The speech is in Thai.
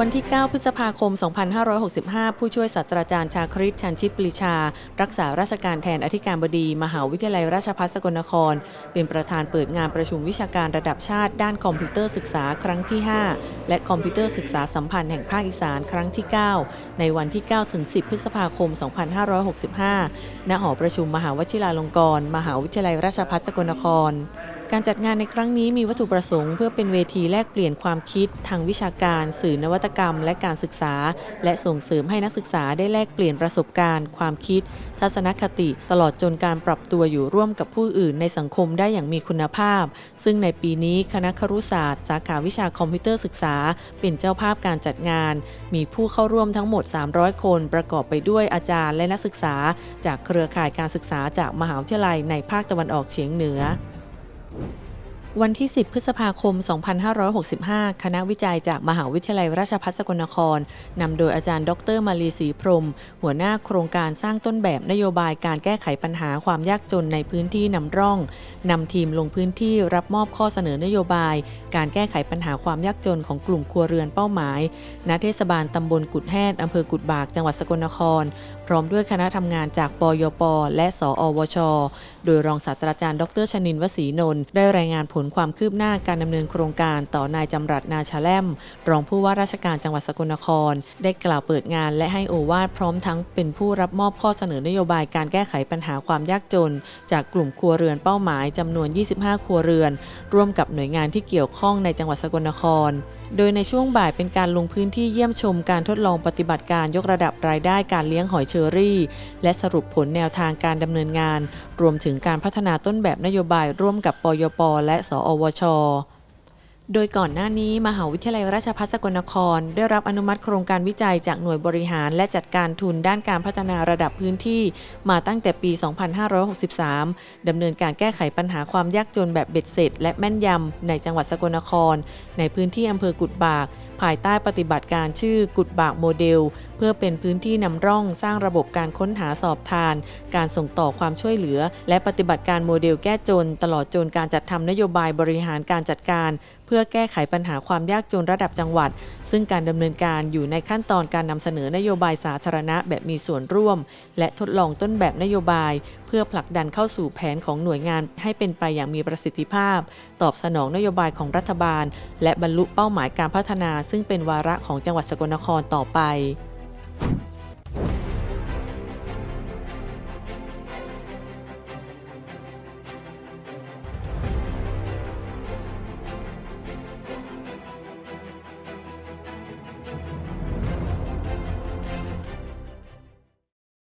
วันที่ 9 พฤษภาคม 2565 ผู้ช่วยศาสตราจารย์ชาคริตชันชิตปรีชา รักษาราชการแทนอธิการบดี มหาวิทยาลัยราชภัฏสกลนคร เป็นประธานเปิดงานประชุมวิชาการระดับชาติ ด้านคอมพิวเตอร์ศึกษาครั้งที่ 5 และคอมพิวเตอร์ศึกษาสัมพันธ์แห่งภาคอีสานครั้งที่ 9 ในวันที่ 9 ถึง 10 พฤษภาคม 2565 ณ หอประชุมมหาวชิราลงกรณ์ มหาวิทยาลัยราชภัฏสกลนคร การจัดงานในครั้งนี้มีวัตถุประสงค์เพื่อเป็นเวทีแลกเปลี่ยนความคิด ทางวิชาการ สื่อนวัตกรรม และการศึกษา และส่งเสริมให้นักศึกษาได้แลกเปลี่ยนประสบการณ์ ความคิด ทัศนคติ ตลอดจนการปรับตัวอยู่ร่วมกับผู้อื่นในสังคมได้อย่างมีคุณภาพ ซึ่งในปีนี้คณะครุศาสตร์ สาขาวิชาคอมพิวเตอร์ศึกษา เป็นเจ้าภาพการจัดงาน มีผู้เข้าร่วมทั้งหมด 300 คน ประกอบไปด้วยอาจารย์และนักศึกษา จากเครือข่ายการศึกษาจากมหาวิทยาลัยในภาคตะวันออกเฉียงเหนือ Thank you. วันที่ 10 พฤษภาคม 2565 คณะวิจัยจากมหาวิทยาลัยราชภัฏสกลนคร นำโดยอาจารย์ ดร มาลีศรีพรหมหัวหน้าโครงการสร้างต้นแบบนโยบายการแก้ไขปัญหาความยากจนในพื้นที่นำร่อง นำทีมลงพื้นที่รับมอบข้อเสนอนโยบาย การแก้ไขปัญหาความยากจนของกลุ่มครัวเรือนเป้าหมาย ณ เทศบาลตำบลกุดแฮดอำเภอกุดบาก จังหวัดสกลนคร พร้อมด้วยคณะทำงานจากปยป และ สอวช โดยรองศาสตราจารย์ ดรชนินวสีนนท์ได้รายงานผลลความคืบหน้าการดำเนินโครงการต่อนายจำรัดนาชาแลมรองผู้ว่าราชการจังหวัดสกลนคร ได้กล่าวเปิดงานและให้โอวาทพร้อมทั้งเป็นผู้รับมอบข้อเสนอนโยบายการแก้ไขปัญหาความยากจน จากกลุ่มครัวเรือนเป้าหมายจำนวน 25 ครัวเรือน ร่วมกับหน่วยงานที่เกี่ยวข้องในจังหวัดสกลนคร โดยในช่วงบ่ายเป็นการลงพื้นที่เยี่ยมชมการทดลองปฏิบัติการยกระดับรายได้การเลี้ยงหอยเชอรี่ และสรุปผลแนวทางการดำเนินงาน รวมถึงการพัฒนาต้นแบบนโยบายร่วมกับปยปและ สอวช โดยก่อนหน้านี้มหาวิทยาลัยราชภัฏสกลนคร ได้รับอนุมัติโครงการวิจัยจากหน่วยบริหาร และจัดการทุนด้านการพัฒนาระดับพื้นที่ มาตั้งแต่ปี 2563 ดำเนินการแก้ไขปัญหาความยากจนแบบเบ็ดเสร็จ และแม่นยำในจังหวัดสกลนคร ในพื้นที่อำเภอกุดบาก ภายใต้ปฏิบัติการชื่อกุดบากโมเดล เพื่อเป็นพื้นที่นำร่องสร้างระบบการค้นหาสอบทาน การส่งต่อความช่วยเหลือ และปฏิบัติการโมเดลแก้จน ตลอดจนการจัดทำนโยบายบริหารการจัดการ พื่อแก้ไขปัญหาความยากจนระดับจังหวัด ซึ่งการดำเนินการอยู่ในขั้นตอนการนำเสนอนโยบายสาธารณะแบบมีส่วนร่วม และทดลองต้นแบบนโยบาย เพื่อผลักดันเข้าสู่แผนของหน่วยงานให้เป็นไปอย่างมีประสิทธิภาพ ตอบสนองนโยบายของรัฐบาล และบรรลุเป้าหมายการพัฒนา ซึ่งเป็นวาระของจังหวัดสกลนครต่อไป